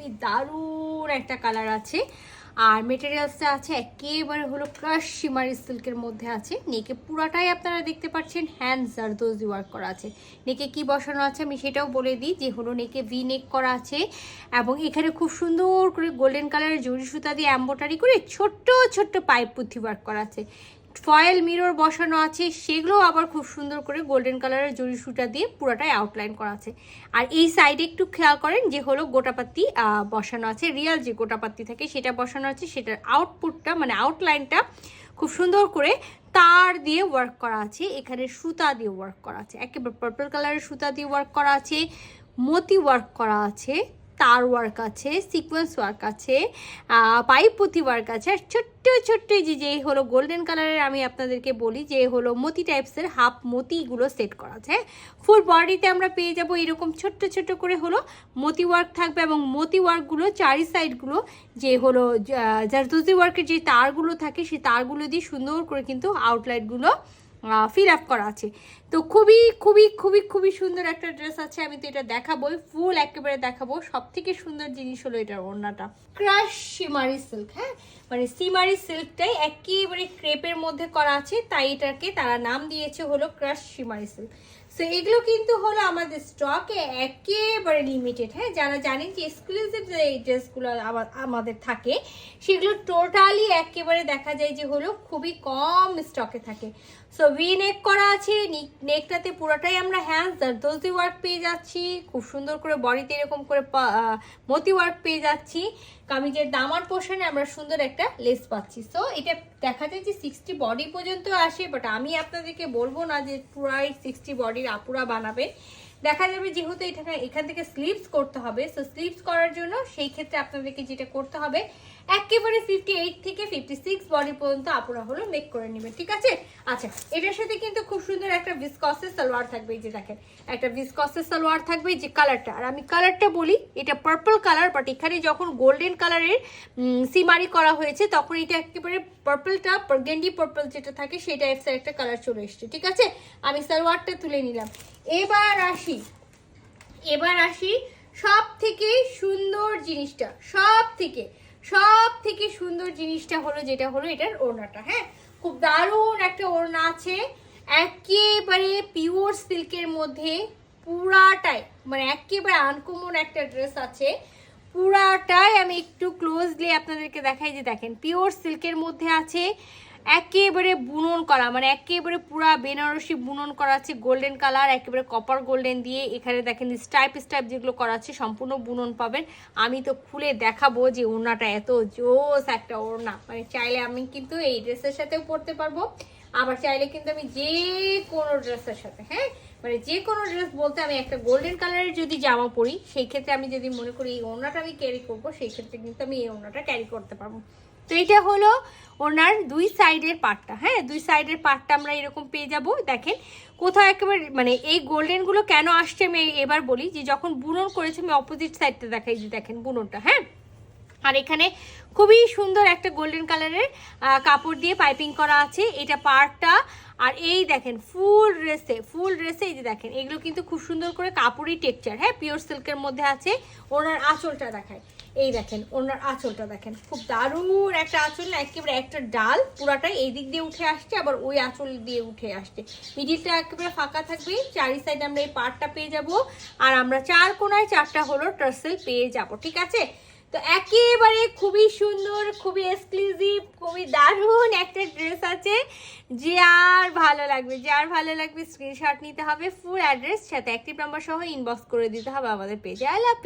খুবই দারুণ একটা কালার আছে। আর মেটেরিয়ালসটা আছে একেবারে হলো ক্রাশ শিমারি সিল্কের মধ্যে আছে। নেকে পুরাটাই আপনারা দেখতে পাচ্ছেন হ্যান্ড জারদোজি ওয়ার্ক করা আছে। নেকে কি বসানো আছে আমি সেটাও বলে দিই যে হলো নেকে ভি নেক করা আছে এবং এখানে খুব সুন্দর করে গোল্ডেন কালারের জরি সুতা দিয়ে এম্বোটারি করে ছোট্ট ছোট্ট পাইপ পুঁথি ওয়ার্ক করা আছে। ফয়েল মিরর বসানো আছে সেগুলো আবার খুব সুন্দর করে গোল্ডেন কালারের জরি সুতা দিয়ে পুরোটাই আউটলাইন করা আছে। আর এই সাইডে একটু খেয়াল করেন যে হলো গোটাপাত্তি আহ, বসানো আছে। রিয়াল যে গোটাপাত্তি থাকে সেটা বসানো আছে সেটার আউটপুটটা মানে আউটলাইনটা খুব সুন্দর করে তার দিয়ে ওয়ার্ক করা আছে এখানে সুতা দিয়ে ওয়ার্ক করা আছে। একেবারে পার্পল কালারের সুতা দিয়ে ওয়ার্ক করা আছে মতি ওয়ার্ক করা আছে। তার ওয়ার্ক আছে, সিকোয়েন্স ওয়ার্ক আছে পাইপ পুঁথি ওয়ার্ক আছে। আর ছোট্ট ছোট্ট যে যে হলো গোল্ডেন কালারের আমি আপনাদেরকে বলি যে, হলো মতি টাইপসের হাফ মতিগুলো সেট করা আছে। ফুল বডিতে আমরা পেয়ে যাব এরকম ছোট্ট ছোট্ট করে হলো মতি ওয়ার্ক থাকবে এবং মতি ওয়ার্কগুলো চারি সাইডগুলো যে হলো জারদুজি ওয়ার্কের যে তারগুলো থাকে, সেই তারগুলো দিয়ে সুন্দর করে কিন্তু আউটলাইটগুলো ফিল আপ করা আছে। তো খুবই খুবই খুবই খুবই সুন্দর একটা ড্রেস আছে। আমি তো এটা দেখাবোই ফুল একেবারে দেখাবো। সব থেকে সুন্দর জিনিস হলো এটার ওড়নাটা। ক্রাশ সিমারি সিল্ক হ্যাঁ? মানে সিমারি সিল্কটাই একেবারে ক্রেপের মধ্যে করা আছে, তাই এটাকে তারা নাম দিয়েছে হলো ক্রাশ সিমারি সিল্ক সো এগুলো কিন্তু হলো আমাদের স্টকে একেবারে লিমিটেড হ্যাঁ? যারা জানেন যে এক্সক্লুসিভ যে এই ড্রেসগুলো আমাদের থাকে, সেগুলো টোটালি একেবারে দেখা যায় যে হলো খুবই কম স্টকে থাকে। সো ভি নেক করা আছে নেকটাতে পুরোটাই আমরা হ্যান্ড জারদোজি ওয়ার্ক পেয়ে যাচ্ছি, খুব সুন্দর করে বডিতে এরকম করে মতি ওয়ার্ক পেয়ে যাচ্ছি। কামিজের দামার পোর্শনে আমরা সুন্দর একটা লেস পাচ্ছি। সো এটা দেখা যায় যে সিক্সটি বডি পর্যন্ত আসে বাট আমি আপনাদেরকে বলব না যে পুরাই সিক্সটি বডির আপুরা বানাবে দেখা যাবে যেহেতু এখানে এখান থেকে স্লিপস করতে হবে। সো স্লিপস করার জন্য সেই ক্ষেত্রে আপনাদেরকে যেটা করতে হবে, একেবারে ফিফটি এইট থেকে ফিফটি সিক্স বডি পর্যন্ত আপুরা হলো মেক করে নেবেন ঠিক আছে? আচ্ছা এটার সাথে কিন্তু খুব সুন্দর একটা ভিসকসের সালোয়ার থাকবে, এই যে দেখেন, একটা ভিসকসের সালোয়ার থাকবে, যে কালারটা আর আমি কালারটা বলি, এটা পার্পল কালার বাট এখানে যখন গোল্ডেন কালারের সিমারি করা হয়েছে, তখন এটা একেবারে পার্পলটা গেন্ডি পার্পল যেটা থাকে সেই টাইপসের একটা কালার চলে এসছে, ঠিক আছে? আমি সালোয়ারটা তুলে নিলাম। এবার আসি এবার আসি সব থেকে সুন্দর জিনিসটা। সব থেকে সব থেকে সুন্দর জিনিসটা হলো যেটা হলো এটার ওড়নাটা হ্যাঁ? খুব দারুণ একটা ওড়না আছে। একেবারে পিওর সিল্কের মধ্যে পুরাটাই মানে একেবারে আনকমন একটা ড্রেস আছে। পুরাটাই আমি একটু ক্লোজলি আপনাদেরকে দেখাই যে দেখেন পিওর সিল্কের মধ্যে আছে। একেবারে বুনন করা মানে একেবারে পুরা বেনারসি বুনন করা আছে গোল্ডেন কালার একেবারে কপার গোল্ডেন দিয়ে এখানে দেখেন স্টাইপ স্টাইপ যেগুলো করা আছে, সম্পূর্ণ বুনন পাবেন। আমি তো খুলে দেখাবো যে ওড়নাটা এত জোস একটা ওড়না। মানে চাইলে আমি কিন্তু এই ড্রেসের সাথেও পরতে পারব। আবার চাইলে কিন্তু আমি যে কোনো ড্রেসের সাথে হ্যাঁ? মানে যে কোনো ড্রেস বলতে আমি একটা গোল্ডেন কালারের যদি জামা পরি, সেই ক্ষেত্রে আমি যদি মনে করি এই ওড়নাটা আমি ক্যারি করব, সেই ক্ষেত্রে কিন্তু আমি এই ওড়নাটা ক্যারি করতে পারব। তো এটা হলো ওনার দুই সাইডের পার্টটা হ্যাঁ? দুই সাইডের পার্টটা আমরা এরকম পেয়ে যাব। দেখেন, কোথাও একেবারে মানে এই গোল্ডেনগুলো কেন আসছে আমি এবার বলি যে, যখন বুনন করেছে, আমি অপোজিট সাইডটা দেখাই যে দেখেন বুননটা হ্যাঁ? আর এখানে খুবই সুন্দর একটা গোল্ডেন কালারের কাপড় দিয়ে পাইপিং করা আছে। এটা পার্টটা আর এই দেখেন, ফুল ড্রেসে ফুল ড্রেসে এই যে দেখেন, এগুলো কিন্তু খুব সুন্দর করে কাপড়ই টেকচার হ্যাঁ? পিওর সিল্কের মধ্যে আছে, ওনার আঁচলটা দেখায়। এই দেখেন, ওনার আঁচলটা দেখেন। খুব দারুণ একটা আঁচল না, একেবারে একটা ডাল পুরাটাই এই দিক দিয়ে উঠে আসছে, আবার ওই আঁচল দিয়ে উঠে আসছে। মিডিলটা একেবারে ফাঁকা থাকবে, চারি সাইডে আমরা এই পার্টটা পেয়ে যাব, আর আমরা চার কোনায় চারটা হলো টার্সেল পেয়ে যাব, ঠিক আছে? তো একেবারে খুবই সুন্দর, খুবই এক্সক্লুসিভ খুবই দারুণ একটা ড্রেস আছে, যে আর ভালো লাগবে, যে আর ভালো লাগবে স্ক্রিনশট নিতে হবে ফুল অ্যাড্রেস সাথে অ্যাক্টিভ নাম্বার সহ ইনবক্স করে দিতে হবে আমাদের পেজে আই লাভ